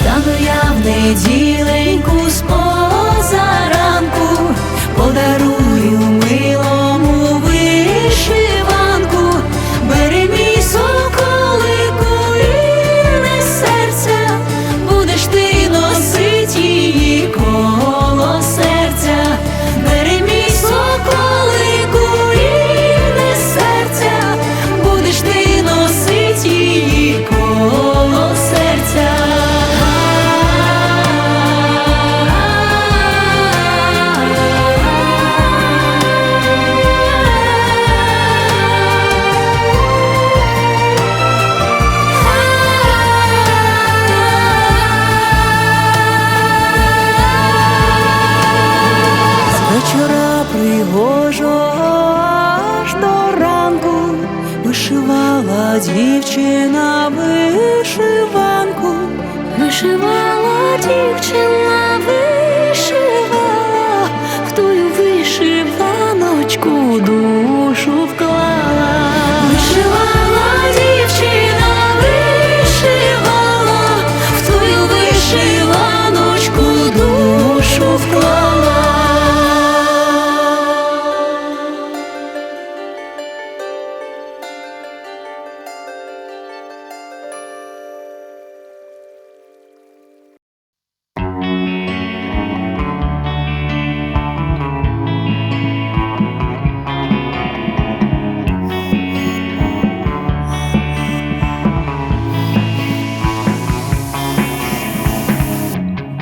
Встану я в неділеньку з позаранку, подарую дівчина вишиванку, вишивала